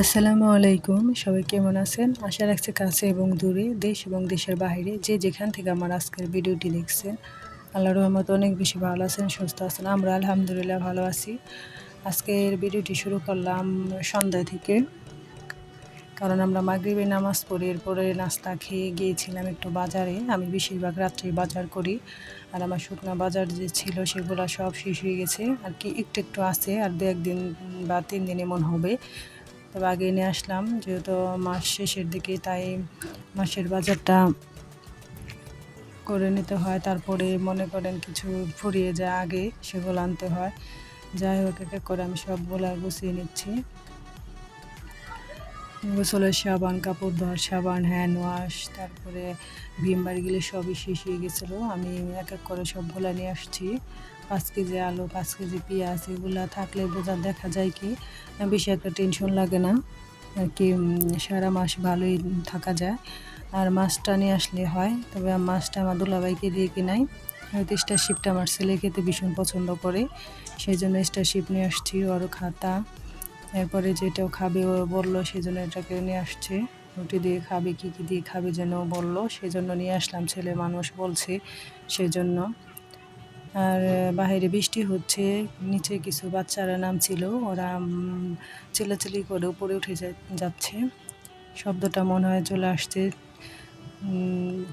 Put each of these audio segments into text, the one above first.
আসসালামু আলাইকুম, সবাই কেমন আছেন? আশা রাখছি কাছে এবং দূরে, দেশ এবং দেশের বাইরে যে যেখান থেকে আমার আজকের ভিডিওটি দেখছেন আল্লাহ রহমত অনেক বেশি ভালো আছেন, সুস্থ আছেন, আমরা আলহামদুলিল্লাহ ভালো আছি। আজকের ভিডিওটি শুরু করলাম সন্ধ্যা থেকে। কারণ আমরা মাগরিবে নামাজ পড়ি এরপরে নাস্তা খেয়ে গিয়েছিলাম একটু বাজারে। আমি বেশিরভাগ রাত্রে বাজার করি। আর আমার শুকনা বাজার যে ছিল সেগুলো সব শেষ হয়ে গেছে। আর কি একটু একটু আছে, আর দু একদিন বা তিন দিন এমন হবে। তবে আগে নিয়ে আসলাম, যেহেতু মাস শেষের দিকে, তাই মাসের বাজারটা করে নিতে হয়। তারপরে মনে করেন কিছু ফুরিয়ে যায় আগে, সেগুলো আনতে হয়। যাই হোক, এক এক করে আমি সবগুলো গুছিয়ে নিচ্ছি। গোসলের সাবান, কাপড় ধোয়ার সাবান হ্যান্ড ওয়াশ তারপরে ভিম বাড়িগুলো সবই শেষ হয়ে গেছিল। আমি এক এক করে সবগুলো নিয়ে আসছি। পাঁচ কেজি আলু, পাঁচ কেজি পেঁয়াজ, এগুলো থাকলে বোঝা দেখা যায় কি, বেশি একটা টেনশন লাগে না। আর কি সারা মাস ভালোই থাকা যায়। আর মাছটা নিয়ে আসলে হয়, তবে মাছটা আমার দুলাভাইকে দিয়ে কিনাই হয়তো স্টারশিপটা আমার ছেলে খেতে ভীষণ পছন্দ করে, সেই জন্য স্টারশিপ নিয়ে আসছি আরও খাতা। এরপরে যেটাও খাবে ও বলল সেই জন্য এটাকে নিয়ে আসছে। রুটি দিয়ে খাবে, কী কী দিয়ে খাবে যেন বলল সেই জন্য নিয়ে আসলাম, ছেলে মানুষ বলছে সেজন্য। আর বাহিরে বৃষ্টি হচ্ছে, নিচে কিছু বাচ্চারা নামছিল, ওরা চিলাচিলি করে উপরে উঠে যাচ্ছে। শব্দটা মনে হয় চলে আসছে।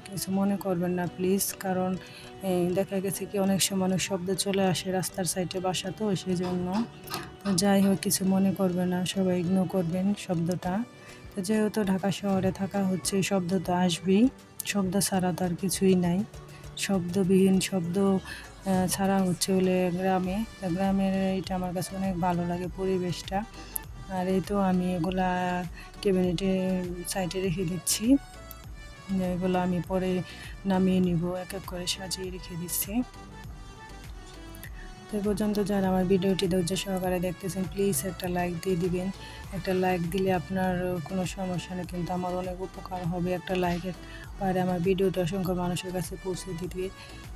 কিছু মনে করবেন না, প্লিজ, কারণ দেখা গেছে কি অনেক সময় অনেক শব্দ চলে আসে রাস্তার সাইডে বাসা তো সেই জন্য যাই হোক, কিছু মনে করবে না, সবাই ইগনোর করবেন শব্দটা। তো যেহেতু ঢাকা শহরে থাকা হচ্ছে শব্দ তো আসবেই। শব্দ ছাড়া তো আর কিছুই নাই। শব্দবিহীন শব্দ ছাড়া হচ্ছে হলে গ্রামে। গ্রামের এটা আমার কাছে অনেক ভালো লাগে পরিবেশটা। আর এই তো আমি এগুলা ক্যাবিনেটে সাইডে রেখে দিচ্ছি। এগুলো আমি পরে নামিয়ে নিব, এক এক করে সাজিয়ে রেখে দিচ্ছি। তো পর্যন্ত যারা আমার ভিডিওটি ধৈর্য সহকারে দেখতেছেন প্লিজ একটা লাইক দিয়ে দিবেন। একটা লাইক দিলে আপনার কোনো সমস্যা নেই, কিন্তু আমার অনেক উপকার হবে। একটা লাইকের পরে আমার ভিডিওটা অসংখ্য মানুষের কাছে পৌঁছে দিতে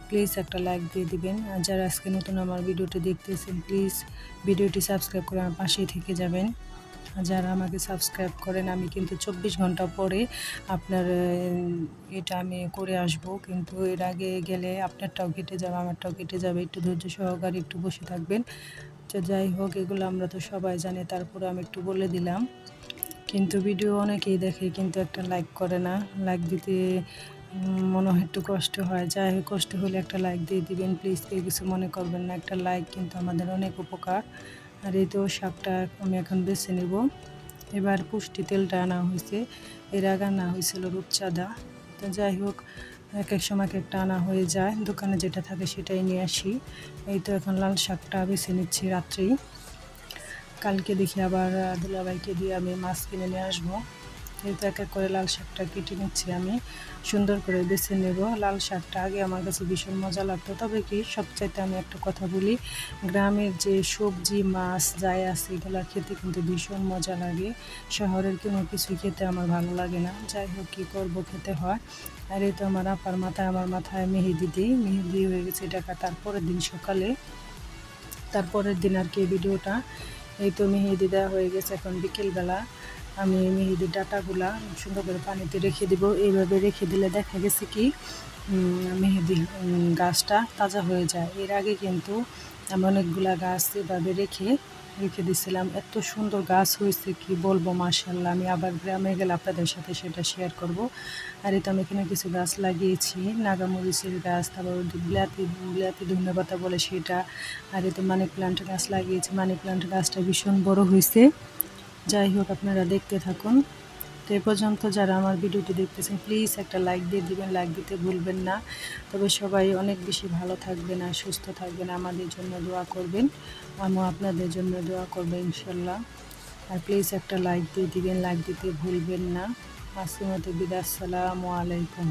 প্লিজ একটা লাইক দিয়ে দিবেন। আর যারা আজকে নতুন আমার ভিডিওটি দেখতেছেন প্লিজ ভিডিওটি সাবস্ক্রাইব করে আমার পাশেই থেকে যাবেন। যারা আমাকে সাবস্ক্রাইব করেন, আমি কিন্তু চব্বিশ ঘণ্টা পরে আপনার এটা আমি করে আসব। কিন্তু এর আগে গেলে আপনারটাও কেটে যাবে, আমারটাও কেটে যাবে। একটু ধৈর্য সহকারে একটু বসে থাকবেন। তো যাই হোক, এগুলো আমরা তো সবাই জানি তারপরে আমি একটু বলে দিলাম। কিন্তু ভিডিও অনেকেই দেখে, কিন্তু একটা লাইক করে না। লাইক দিতে মনে হয় একটু কষ্ট হয়। যাই হোক, কষ্ট হলে একটা লাইক দিয়ে দিবেন। প্লিজ কেউ কিছু মনে করবেন না। একটা লাইক কিন্তু আমাদের অনেক উপকার। আর এই তো শাকটা আমি এখন বেছে নেব। এবার পুষ্টি তেলটা আনা হয়েছে। এর আগে আনা হয়েছিল রূপচাঁদা। তো যাই হোক, এক এক সময় একটা আনা হয়ে যায়। দোকানে যেটা থাকে সেটাই নিয়ে আসি। এই তো এখন লাল শাকটা বেছে নিচ্ছি রাত্রেই। কালকে দেখি আবার দুলাবাইকে দিয়ে আমি মাছ কিনে নিয়ে আসব। যেহেতু এক এক করে লাল শাকটা কেটে নিচ্ছি আমি। সুন্দর করে বেছে নেব। লাল শাকটা আগে আমার কাছে ভীষণ মজা লাগতো। তবে কি, সবচাইতে আমি একটা কথা বলি, গ্রামের যে সবজি, মাছ, যাই আছে, এগুলো খেতে কিন্তু ভীষণ মজা লাগে। শহরের কোনো কিছুই খেতে আমার ভালো লাগে না। যাই হোক, কী করব, খেতে হয়। আর এই তো আমার আপার মাথায়, আমার মাথায় মেহেদি দিই। মেহেদি হয়ে গেছে টাকা তারপরের দিন সকালে। তারপরের দিন আর কি ভিডিওটা। এই তো মেহেদি দেওয়া হয়ে গেছে এখন বিকেলবেলা। আমি মেহেদির ডাটাগুলা সুন্দর করে পানিতে রেখে দিব। এইভাবে রেখে দিলে দেখা গেছে কি মেহেদি গাছটা তাজা হয়ে যায়। এর আগে কিন্তু আমি অনেকগুলা গাছ এভাবে রেখে রেখে দিছিলাম। এত সুন্দর গাছ হয়েছে কি বলব মার্শাল্লাহ আমি আবার গ্রামে গেলে আপনাদের সাথে সেটা শেয়ার করব। আর এটা আমি এখানে কিছু গাছ লাগিয়েছি। নাগামরিচের গাছ, তারপর বিলাতি বিলাতি ধন্যবাদ বলে সেটা। আর এতে মানি প্লান্ট গাছ লাগিয়েছি। মানি প্লান্ট গাছটা ভীষণ বড় হয়েছে। যাই হোক, আপনারা দেখতে থাকুন। তো এ পর্যন্ত যারা আমার ভিডিওটি দেখতেছেন প্লিজ একটা লাইক দিয়ে দিবেন। লাইক দিতে ভুলবেন না। তবে সবাই অনেক বেশি ভালো থাকবেন আর সুস্থ থাকবেন। আমাদের জন্য দোয়া করবেন। আমিও আপনাদের জন্য দোয়া করব ইনশাল্লাহ। আর প্লিজ একটা লাইক দিয়ে দিবেন। লাইক দিতে ভুলবেন না। আসসালামু আলাইকুম।